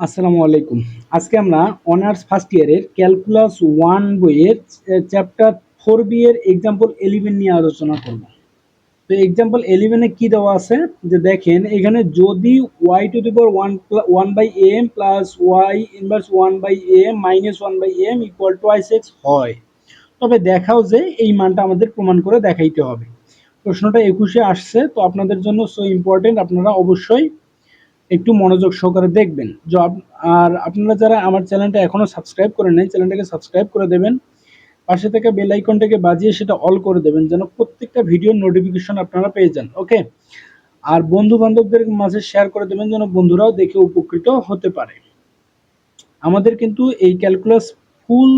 আসসালামু আলাইকুম। আজকে আমরা অনার্স ফার্স্ট ইয়ারের ক্যালকুলাস ওয়ান বইয়ের চ্যাপ্টার ফোর বি এর এক্সাম্পল এলিভেন নিয়ে আলোচনা করব। তো এক্সাম্পল এলিভেনে কি দেওয়া আছে? যে দেখেন, এখানে যদি Y to the power one one by M plus Y inverse one by M minus one by M equal to I six হয়। তবে দেখাও যে এই মানটা আমাদের প্রমাণ করে দেখাইতে হবে। প্রশ্নটা একুশে আসছে, তো আপনাদের জন্য সো ইম্পর্টেন্ট আপনারা অবশ্যই একটু মনোযোগ সহকারে দেখবেন। জব, আর আপনারা যারা আমার চ্যানেলটা এখনও সাবস্ক্রাইব করে নেন চ্যানেলটাকে সাবস্ক্রাইব করে দেবেন। পাশে থেকে বেল আইকনটাকে বাজিয়ে সেটা অল করে দেবেন, যেন প্রত্যেকটা ভিডিওর নোটিফিকেশন আপনারা পেয়ে যান, ওকে? আর বন্ধু বান্ধবদের মাঝে শেয়ার করে দেবেন, যেন বন্ধুরাও দেখে উপকৃত হতে পারে। আমাদের কিন্তু এই ক্যালকুলাস ফুল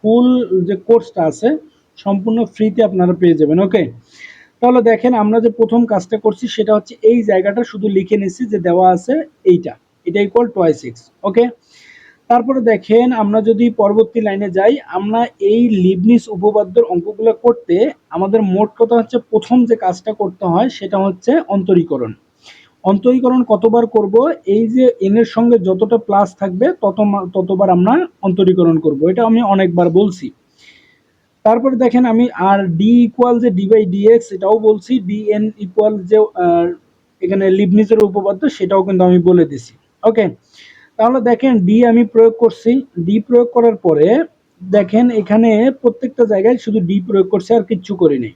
ফুল যে কোর্সটা আছে, সম্পূর্ণ ফ্রিতে আপনারা পেয়ে যাবেন, ওকে? তাহলে দেখেন আমরা যে প্রথম কাজটা করছি সেটা হচ্ছে এই জায়গাটা শুধু লিখে নিচ্ছি যে দেওয়া আছে এইটা। এটা ইকুয়াল টোয়াই সিক্স ওকে তারপরে দেখেন আমরা যদি পরবর্তী লাইনে যাই, আমরা এই লিবনিস উপপাদ্যর অঙ্কগুলো করতে আমাদের মোট কথা হচ্ছে প্রথম যে কাজটা করতে হয় সেটা হচ্ছে অন্তরীকরণ। অন্তরীকরণ কতবার করব? এই যে এন এর সঙ্গে যতটা প্লাস থাকবে তত ততবার আমরা অন্তরীকরণ করব। এটা আমি অনেকবার বলছি। তারপরে দেখেন আমি আর ডি ইকুয়াল যে ডি বাই ডিএক্স এটাও বলছি ডি এন ইকুয়াল যে এখানে লিবনিজের উপপাদ্য, সেটাও কিন্তু আমি বলে দিছি। ওকে তাহলে দেখেন ডি আমি প্রয়োগ করছি। ডি প্রয়োগ করার পরে দেখেন এখানে প্রত্যেকটা জায়গায় শুধু ডি প্রয়োগ করছে আর কিচ্ছু করিনি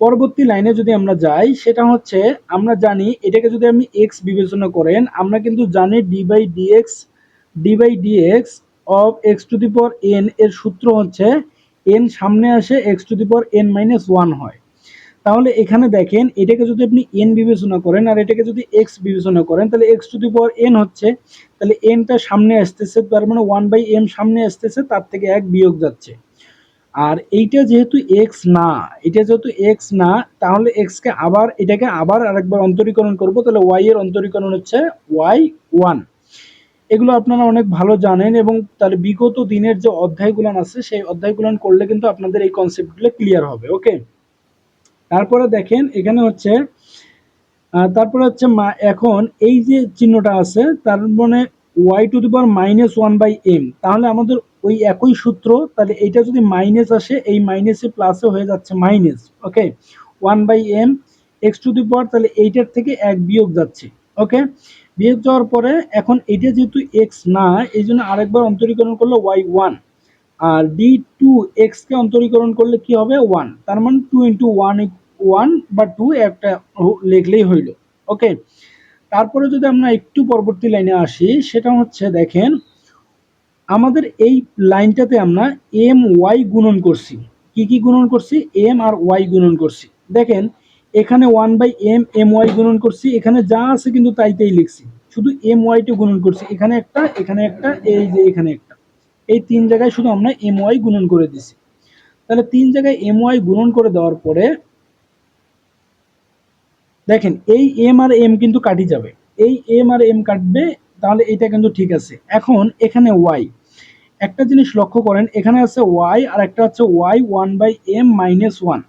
পরবর্তী লাইনে যদি আমরা যাই, সেটা হচ্ছে আমরা জানি এটাকে যদি আপনি এক্স বিবেচনা করেন, আমরা কিন্তু জানি D by D X D by D X of X to the power N এর সূত্র হচ্ছে এন সামনে আসে X to the power N minus one হয়। তাহলে এখানে দেখেন, এটাকে যদি আপনি এন বিবেচনা করেন আর এটাকে যদি এক্স বিবেচনা করেন, তাহলে X to the power N হচ্ছে, তাহলে এনটা সামনে আসতেছে, তার মানে ওয়ান বাই এম সামনে আসতেছে, তার থেকে এক বিয়োগ যাচ্ছে। আর এইটা যেহেতু এক্স না, এটা যেহেতু এক্স না, তাহলে এক্সকে আবার, এটাকে আবার আরেকবার অন্তরীকরণ করব, তাহলে ওয়াই এর অন্তরীকরণ হচ্ছে ওয়াই ওয়ান এগুলো আপনারা অনেক ভালো জানেন এবং তার বিগত দিনের যে অধ্যায়গুলো আছে, সেই অধ্যায়গুলো করলে কিন্তু আপনাদের এই কনসেপ্টগুলো ক্লিয়ার হবে ওকে তারপরে দেখেন, এখানে হচ্ছে তারপরে হচ্ছে মা, এখন এই যে চিহ্নটা আছে, তার মানে Y to the power minus one by M তাহলে আমাদের ওই একই সূত্র, তাহলে এইটা যদি মাইনাস আসে, এই মাইনাসে প্লাসে হয়ে যাচ্ছে minus okay one by M X to the power তাহলে এইটার থেকে এক বিয়োগ যাচ্ছে ওকে বিয়োগ যাওয়ার পরে এখন এটা যেহেতু এক্স না, এই জন্য আরেকবার অন্তরীকরণ করলে ওয়াই ওয়ান আর ডি টু এক্সকে অন্তরীকরণ করলে কি হবে? ওয়ান তার মানে টু ইন্টু ওয়ান ওয়ান বা টু একটা লিখলেই হইল। ওকে তারপরে যদি আমরা একটু পরবর্তী লাইনে আসি, সেটা হচ্ছে দেখেন, আমাদের এই লাইনটাতে আমরা এম ওয়াই গুণন করছি। কি কি গুণন করছি? এম আর ওয়াই গুণন করছি। দেখেন এখানে one by M M Y গুণন করছি। এখানে যা আছে কিন্তু তাইতেই লিখছি। শুধু এম ওয়াইটা গুণন করছি। এখানে একটা এখানে একটা, এই যে এখানে একটা। এই তিন জায়গায় শুধু আমরা এম ওয়াই গুণন করে দিছি। তাহলে তিন জায়গায় এম ওয়াই গুণন করে দেওয়ার পরে, দেখেন, এই এম আর এম কিন্তু কাটি যাবে। এই এম আর এম কাটবে, তাহলে এটা কিন্তু ঠিক আছে। এখন এখানে ওয়াই একটা জিনিস লক্ষ্য করেন, এখানে আছে ওয়াই আর একটা হচ্ছে Y one by M minus one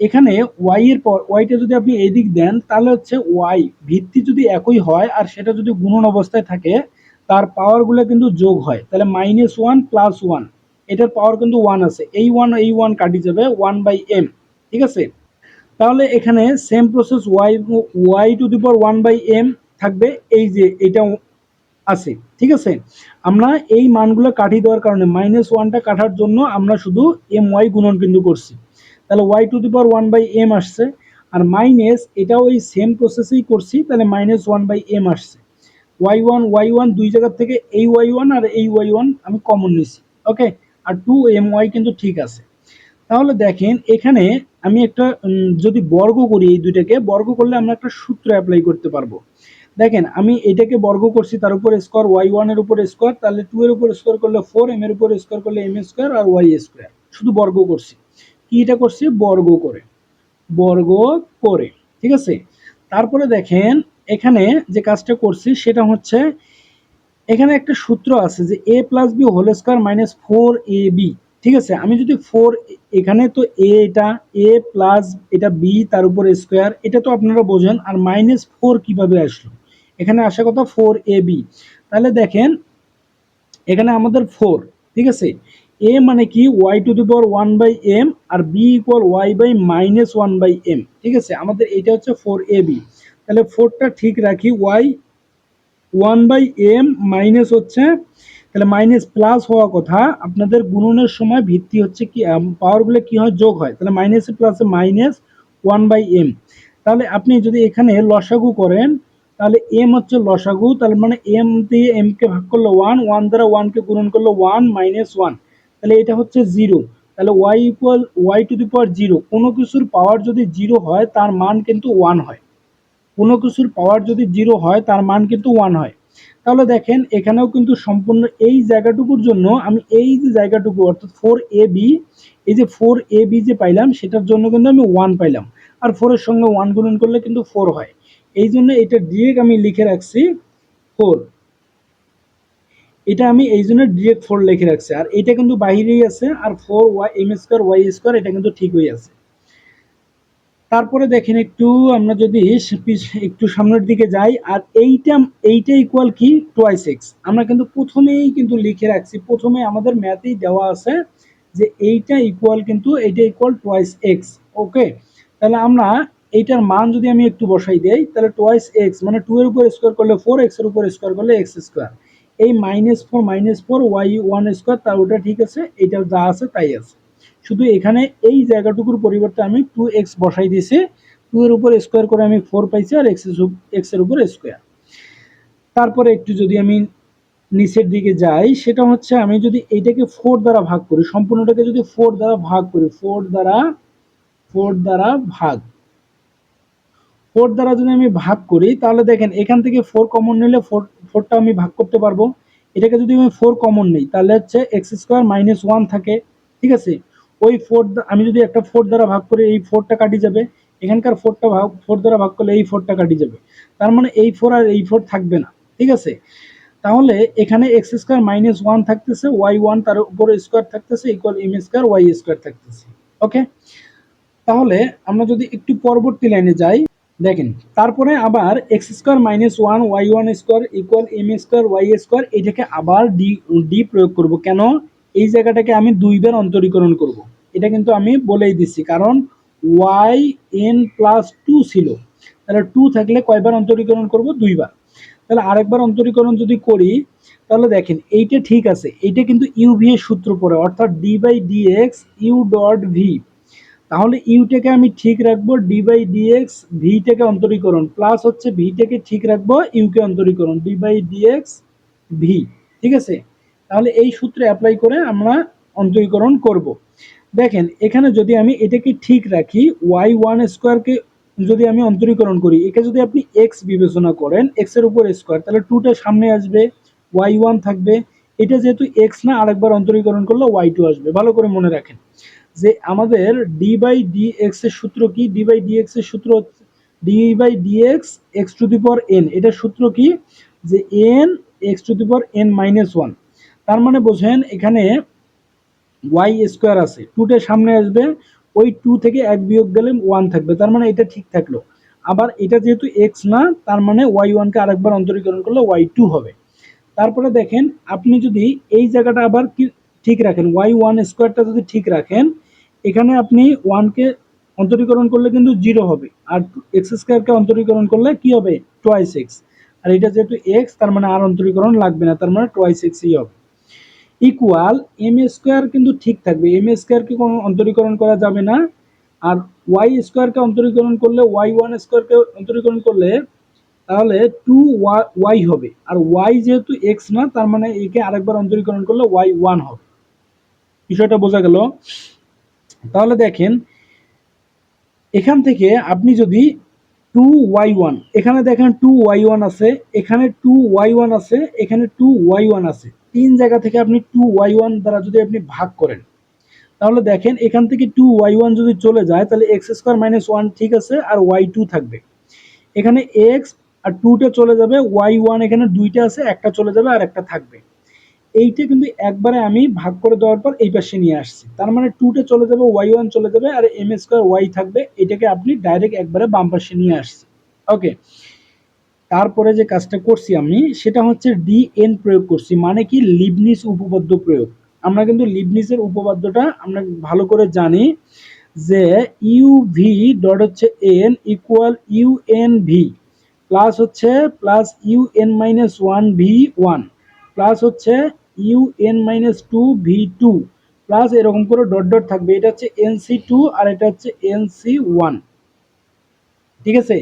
এখানে ওয়াই এর পর ওয়াইটা যদি আপনি এদিক দেন, তাহলে হচ্ছে ওয়াই ভিত্তি যদি একই হয় আর সেটা যদি গুণন অবস্থায় থাকে, তার পাওয়ারগুলো কিন্তু যোগ হয়। তাহলে মাইনাস ওয়ান প্লাস ওয়ান এটার পাওয়ার কিন্তু ওয়ান আছে। এই ওয়ান এই ওয়ান কাটি যাবে ওয়ান বাই এম ঠিক আছে? তাহলে এখানে same process Y Y to the power one by M থাকবে, এই যে এটা আছে, ঠিক আছে? আমরা এই মানগুলো কাটি দেওয়ার কারণে মাইনাস ওয়ানটা কাটার জন্য আমরা শুধু এম ওয়াই গুণন কিন্তু করছি। তাহলে Y to the power one by M আসছে। আর মাইনাস এটাও ওই সেম প্রসেসেই করছি, তাহলে মাইনাস ওয়ান বাই এম আসছে। ওয়াই ওয়ান ওয়াই ওয়ান দুই জায়গার থেকে এই ওয়াই ওয়ান আর এই ওয়াই ওয়ান আমি কমন নিছি ওকে আর টু এম ওয়াই কিন্তু ঠিক আছে। তাহলে দেখেন, এখানে আমি একটা যদি বর্গ করি এই দুইটাকে, বর্গ করলে আমরা একটা সূত্র অ্যাপ্লাই করতে পারব। দেখেন, আমি এটাকে বর্গ করছি তার উপর স্কোয়ার ওয়াই ওয়ানের উপর স্কোয়ার তাহলে টু এর উপর স্কোয়ার করলে ফোর এম এর উপর স্কোয়ার করলে এম স্কোয়ার আর ওয়াই স্কোয়ার শুধু বর্গ করছি। কি এটা করছি? বর্গ করে। বর্গ করে। ঠিক আছে? তারপরে দেখেন, এখানে যে কাজটা করছি, সেটা হচ্ছে এখানে একটা সূত্র আছে যে A plus B whole square minus four A B ঠিক আছে? আমি যদি ফোর এখানে তো এ এটা এ প্লাস এটা বি তার উপর স্কোয়ার এটা তো আপনারা বোঝেন, আর মাইনাস ফোর কীভাবে আসলো? এখানে আসে কথা ফোর এ বি তাহলে দেখেন, এখানে আমাদের ফোর ঠিক আছে? এ মানে কি? Y to the power one by M R B equal Y by minus one by M ঠিক আছে? আমাদের এটা হচ্ছে ফোর এ বি তাহলে ফোরটা ঠিক রাখি। Y one by M minus হচ্ছে, তাহলে মাইনাস প্লাস হওয়া কথা, আপনাদের গুণনের সময় ভিত্তি হচ্ছে কি? পাওয়ারগুলো কি হয়? যোগ হয়। তাহলে মাইনাসে প্লাসে মাইনাস ওয়ান বাই এম তাহলে আপনি যদি এখানে লসাগু করেন, তাহলে এম হচ্ছে লসাগু। তাহলে মানে এম দিয়ে এমকে ভাগ করল ওয়ান ওয়ান দ্বারা ওয়ানকে গুণন করল ওয়ান মাইনাস ওয়ান তাহলে এটা হচ্ছে জিরো তাহলে Y equal Y to the power zero কোনো কিছুর পাওয়ার যদি জিরো হয়, তার মান কিন্তু ওয়ান হয়। কোনো কিছুর পাওয়ার যদি জিরো হয়, তার মান কিন্তু ওয়ান হয়। তাহলে দেখেন, এখানেও কিন্তু সম্পূর্ণ এই জায়গাটুকুর জন্য আমি এই যে জায়গাটুকু, অর্থাৎ ফোর এ বি এই যে ফোর এ বি যে পাইলাম, সেটার জন্য কিন্তু আমি ওয়ান পাইলাম। আর ফোরের সঙ্গে ওয়ান গুণন করলে কিন্তু ফোর হয়। এই জন্য এটা ডিরেক্ট আমি লিখে রাখছি ফোর এটা আমি এই জন্য ডিরেক্ট ফোর লিখে রাখছি। আর এটা কিন্তু বাহিরেই আছে, আর four Y M square Y square এটা কিন্তু ঠিক হয়ে আছে। তারপরে দেখেন একটু, আমরা যদি একটু সামনের দিকে যাই, আর এইটা এইটা ইকুয়াল কি? টোয়াইস এক্স আমরা কিন্তু প্রথমেই কিন্তু লিখে রাখছি, প্রথমে আমাদের ম্যাথেই দেওয়া আছে যে এইটা ইকুয়াল কিন্তু, এইটা ইকুয়াল টোয়াইস এক্স ওকে তাহলে আমরা এইটার মান যদি আমি একটু বসাই দেই, তাহলে টোয়াইস এক্স মানে টু এর উপর স্কোয়ার করলে ফোর এক্সের উপর স্কোয়ার করলে এক্স স্কোয়ার এই minus four minus four Y one square তার ওটা ঠিক আছে, এটা যা আছে তাই আছে। শুধু এখানে এই জায়গাটুকুর পরিবর্তে আমি টু এক্স বসাই দিয়েছি। টু এর উপর স্কোয়ার করে আমি ফোর পাইছি আর এক্স এক্সের উপর স্কোয়ার তারপরে একটু যদি আমি নিচের দিকে যাই, সেটা হচ্ছে আমি যদি এইটাকে ফোর দ্বারা ভাগ করি, সম্পূর্ণটাকে যদি ফোর দ্বারা ভাগ করি ফোর দ্বারা ফোর দ্বারা ভাগ ফোর দ্বারা যদি আমি ভাগ করি, তাহলে দেখেন এখান থেকে ফোর কমন নিলে ফোর ফোরটা আমি ভাগ করতে পারব। এটাকে যদি আমি ফোর কমন নিই, তাহলে হচ্ছে এক্স স্কোয়ার মাইনাস ওয়ান থাকে, ঠিক আছে? ওই ফোর আমি যদি একটা ফোর দ্বারা ভাগ করি, এই ফোরটা কাটি যাবে। এখানকার ফোরটা ভাগ ফোর দ্বারা ভাগ করলে এই ফোরটা কাটি যাবে। তার মানে এই ফোর আর এই ফোর থাকবে না, ঠিক আছে? তাহলে এখানে এক্স স্কোয়ার মাইনাস ওয়ান থাকতেছে ওয়াই ওয়ান তার উপরে স্কোয়ার থাকতেছে equal M square Y square থাকতেছে ওকে তাহলে আমরা যদি একটু পরবর্তী লাইনে যাই দেখেন, তারপরে আবার X square minus one, Y one square equal M square, Y square, এটাকে আবার ডি ডি প্রয়োগ করব। কেন? এই জায়গাটাকে আমি দুইবার অন্তরীকরণ করব। এটা কিন্তু আমি বলেই দিচ্ছি, কারণ ওয়াই এন প্লাস টু ছিল। তাহলে টু থাকলে কয়বার অন্তরীকরণ করব? দুইবার। তাহলে আরেকবার অন্তরীকরণ যদি করি, তাহলে দেখেন, এইটা ঠিক আছে, এইটা কিন্তু ইউ ভি এর সূত্র পড়ে, অর্থাৎ D by D X U dot V তাহলে ইউটাকে আমি ঠিক রাখব ডি বাই ডি এক্স ভিটাকে অন্তরীকরণ প্লাস হচ্ছে ভিটাকে ঠিক রাখব ইউকে অন্তরীকরণ D by D X V ঠিক আছে? তাহলে এই সূত্রে অ্যাপ্লাই করে আমরা অন্তরীকরণ করব। দেখেন, এখানে যদি আমি এটাকে ঠিক রাখি ওয়াই ওয়ান স্কোয়ারকে যদি আমি অন্তরীকরণ করি, একে যদি আপনি এক্স বিবেচনা করেন এক্সের উপর স্কোয়ার তাহলে টুটা সামনে আসবে ওয়াই ওয়ান থাকবে। এটা যেহেতু এক্স না, আরেকবার অন্তরীকরণ করলে ওয়াই টু আসবে। ভালো করে মনে রাখেন। যে আমাদের ডি বাই ডি এক্সের সূত্র কি? ডি বাই ডি এক্সের সূত্র D by D X X to the power N এটার সূত্র কি? যে N X to the power N minus one তার মানে বোঝেন এখানে ওয়াই স্কোয়ার আছে। টুটে সামনে আসবে, ওই টু থেকে এক বিয়োগ গেলে ওয়ান থাকবে। তার মানে এটা ঠিক থাকল। আবার এটা যেহেতু এক্স না, তার মানে ওয়াই ওয়ানকে আরেকবার অন্তরীকরণ করলে ওয়াই টু হবে। তারপরে দেখেন, আপনি যদি এই জায়গাটা আবার ঠিক রাখেন ওয়াই ওয়ান স্কোয়ারটা যদি ঠিক রাখেন এখানে আপনি ওয়ানকে অন্তরীকরণ করলে কিন্তু জিরো হবে। আর এক্স স্কোয়ারকে অন্তরীকরণ করলে কি হবে? টোয়াইস এক্স আর এটা যেহেতু এক্স তার মানে আর অন্তরীকরণ লাগবে না, তার মানে টোয়াইস এক্সই হবে। ইকুয়াল এম স্কোয়ার কিন্তু ঠিক থাকবে। এম স্কোয়ারকে কোনো অন্তরীকরণ করা যাবে না। আর ওয়াই স্কোয়ারকে অন্তরীকরণ করলে ওয়াই ওয়ান স্কোয়ারকে অন্তরীকরণ করলে তাহলে টু ওয়াই হবে। আর ওয়াই যেহেতু এক্স না, তার মানে একে আরেকবার অন্তরীকরণ করলে ওয়াই ওয়ান হবে। বিষয়টা বোঝা গেল? তাহলে দেখেন, এখান থেকে আপনি যদি টু ওয়াই ওয়ান এখানে দেখেন টু ওয়াই ওয়ান আছে, এখানে টু ওয়াই ওয়ান আছে, এখানে টু ওয়াই ওয়ান আছে। তিন জায়গা থেকে আপনি টু ওয়াই ওয়ান দ্বারা যদি আপনি ভাগ করেন, তাহলে দেখেন এখান থেকে টু ওয়াই ওয়ান যদি চলে যায়, তাহলে এক্স স্কোয়ার মাইনাস ওয়ান ঠিক আছে, আর ওয়াই টু থাকবে। এখানে এক্স আর টুটা চলে যাবে ওয়াই ওয়ান এখানে দুইটা আছে, একটা চলে যাবে, আর একটা থাকবে। এইটা কিন্তু একবারে আমি ভাগ করে দেওয়ার পর এই পাশে নিয়ে আসছি। তার মানে টুটে চলে যাবে ওয়াই ওয়ান চলে যাবে আর এম স্কোয়ার ওয়াই থাকবে, এটাকে আপনি ডাইরেক্ট একবারে বাম পাশে নিয়ে আসছি ওকে তারপরে যে কাজটা করছি আমি, সেটা হচ্ছে ডি এন প্রয়োগ করছি মানে কি লিবনিস উপপাদ্য প্রয়োগ। আমরা কিন্তু লিবনিসের উপপাদ্যটা আমরা ভালো করে জানি যে ইউ ভি ডট হচ্ছে N equal U N V plus হচ্ছে plus U N minus one V one plus হচ্ছে U N minus two V two plus এরকম করে ডট ডট থাকবে। এটা হচ্ছে এন সি টু আর এটা হচ্ছে এন সি ওয়ান ঠিক আছে?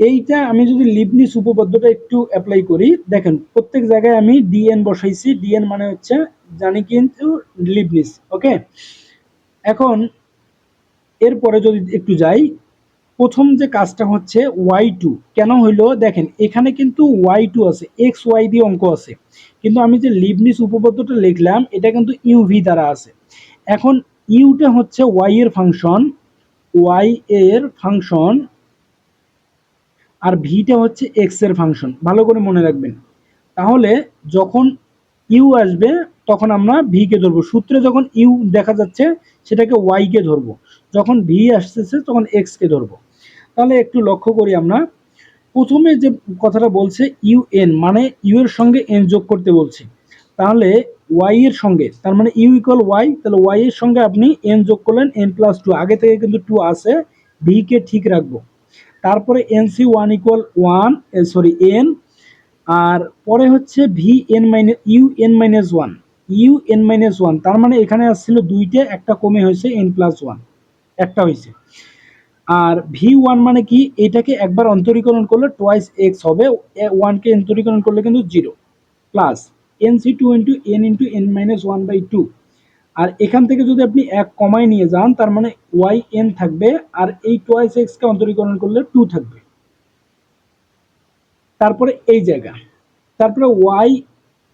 এইটা আমি যদি লিবনিস উপপাদ্যটা একটু অ্যাপ্লাই করি, দেখেন, প্রত্যেক জায়গায় আমি ডিএন বসাইছি। ডিএন মানে হচ্ছে, জানি কিন্তু লিবনিস ওকে এখন, এরপরে যদি একটু যাই প্রথম যে কাজটা হচ্ছে ওয়াই টু কেন হইল? দেখেন, এখানে কিন্তু ওয়াই টু আছে এক্স ওয়াই দিয়ে অঙ্ক আছে। কিন্তু আমি যে লিবনিস উপপাদ্যটা লিখলাম, এটা কিন্তু ইউভি দ্বারা আছে। এখন ইউটা হচ্ছে ওয়াই এর ফাংশন ওয়াই এর ফাংশন আর ভিটা হচ্ছে এক্সের ফাংশন ভালো করে মনে রাখবেন। তাহলে যখন ইউ আসবে, তখন আমরা ভি কে ধরবো। সূত্রে যখন ইউ দেখা যাচ্ছে, সেটাকে ওয়াই কে ধরবো। যখন ভি আসতেছে, তখন এক্স কে ধরবো। তাহলে একটু লক্ষ্য করি আমরা। প্রথমে যে কথাটা বলছে ইউ এন মানে ইউ এর সঙ্গে এন যোগ করতে বলছে। তাহলে ওয়াই এর সঙ্গে, তার মানে ইউ ইকুয়াল ওয়াই তাহলে ওয়াই এর সঙ্গে আপনি এন যোগ করলেন এন প্লাস টু আগে থেকে কিন্তু টু আছে ভি কে ঠিক রাখব। তারপরে N C one equal one sorry N আর পরে হচ্ছে V N minus U N minus one U N minus one তার মানে এখানে আসছিল দুইটা, একটা কমে হয়েছে এন প্লাস ওয়ান একটা হয়েছে। আর ভি ওয়ান মানে কি? এটাকে একবার অন্তরীকরণ করলে টোয়াইস এক্স হবে ওয়ানকে অন্তরীকরণ করলে কিন্তু zero plus N C two into N into N minus one by two আর এখান থেকে যদি আপনি এক কমায় নিয়ে যান, তার মানে ওয়াই এন থাকবে, আর এই টোয়াইস এক্সকে অন্তরীকরণ করলে টু থাকবে। তারপরে এই জায়গা। তারপরে ওয়াই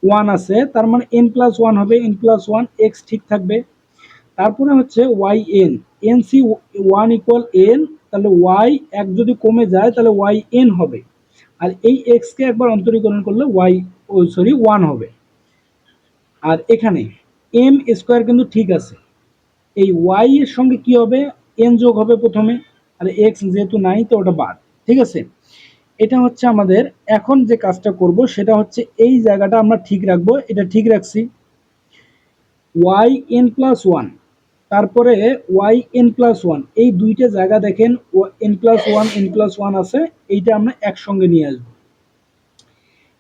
ওয়ান আছে, তার মানে এন প্লাস ওয়ান হবে এন প্লাস ওয়ান এক্স ঠিক থাকবে। তারপরে হচ্ছে Y N N C one equal N তাহলে ওয়াই এক যদি কমে যায়, তাহলে ওয়াই এন হবে। আর এই এক্সকে একবার অন্তরীকরণ করলে ওয়াই সরি ওয়ান হবে। আর এখানে এম স্কোয়ার কিন্তু ঠিক আছে। এই ওয়াই এর সঙ্গে কি হবে? এন যোগ হবে প্রথমে। আর এক্স যেহেতু নাই, তো ওটা বাদ। ঠিক আছে? এটা হচ্ছে আমাদের এখন যে কাজটা করব, সেটা হচ্ছে এই জায়গাটা আমরা ঠিক রাখব, এটা ঠিক রাখছি। ওয়াই এন প্লাস ওয়ান তারপরে ওয়াই এন প্লাস ওয়ান এই দুইটা জায়গা দেখেন N plus one N plus one আছে, এইটা আমরা একসঙ্গে নিয়ে আসব।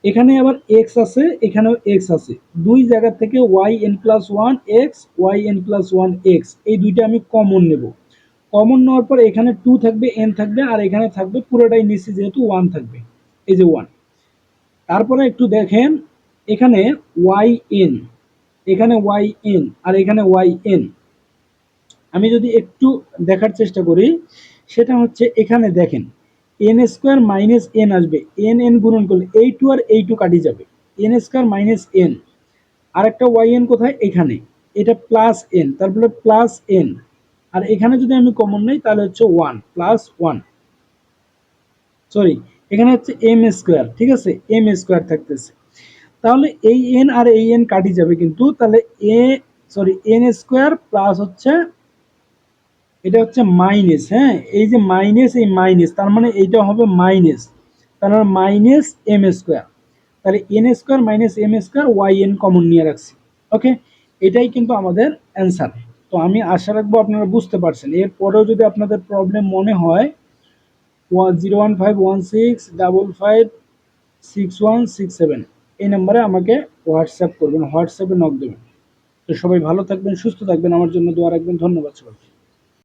এখানে আবার এক্স আছে, এখানেও এক্স আছে। দুই জায়গা থেকে Y N plus one X Y N plus one X এই দুইটা আমি কমন নেব। কমন নেওয়ার পর এখানে টু থাকবে এন থাকবে আর এখানে থাকবে পুরোটাই নিচে যেহেতু ওয়ান থাকবে, এই যে ওয়ান তারপরে একটু দেখেন, এখানে ওয়াই এন এখানে ওয়াই এন আর এখানে ওয়াই এন আমি যদি একটু দেখার চেষ্টা করি, সেটা হচ্ছে এখানে দেখেন এন স্কোয়ার মাইনাস এন আসবে এন এন গুণন করলে এই টু আর এই টু কাটি যাবে এন স্কোয়ার মাইনাস এন আর একটা ওয়াই এন কোথায়? এখানে, এটা প্লাস এন তারপরে প্লাস এন আর এখানে যদি আমি কমন নেই, তাহলে হচ্ছে ওয়ান প্লাস ওয়ান সরি এখানে হচ্ছে এম স্কোয়ার ঠিক আছে? এম স্কোয়ার থাকতেছে। তাহলে এই এন আর এই এন কাটি যাবে কিন্তু, তাহলে এ সরি এন স্কোয়ার প্লাস হচ্ছে, এটা হচ্ছে মাইনাস হ্যাঁ? এই যে মাইনাস এই মাইনাস তার মানে এইটা হবে মাইনাস তার মানে মাইনাস এম স্কোয়ার তাহলে N square minus M square Y N common নিয়ে রাখছি। ওকে এটাই কিন্তু আমাদের অ্যান্সার তো আমি আশা রাখব আপনারা বুঝতে পারছেন। এরপরেও যদি আপনাদের প্রবলেম মনে হয় one zero one five one six double five six one six seven এই নাম্বারে আমাকে হোয়াটসঅ্যাপ করবেন হোয়াটসঅ্যাপে নক দেবেন। তো সবাই ভালো থাকবেন, সুস্থ থাকবেন। আমার জন্য দোয়া রাখবেন। ধন্যবাদ সবাইকে।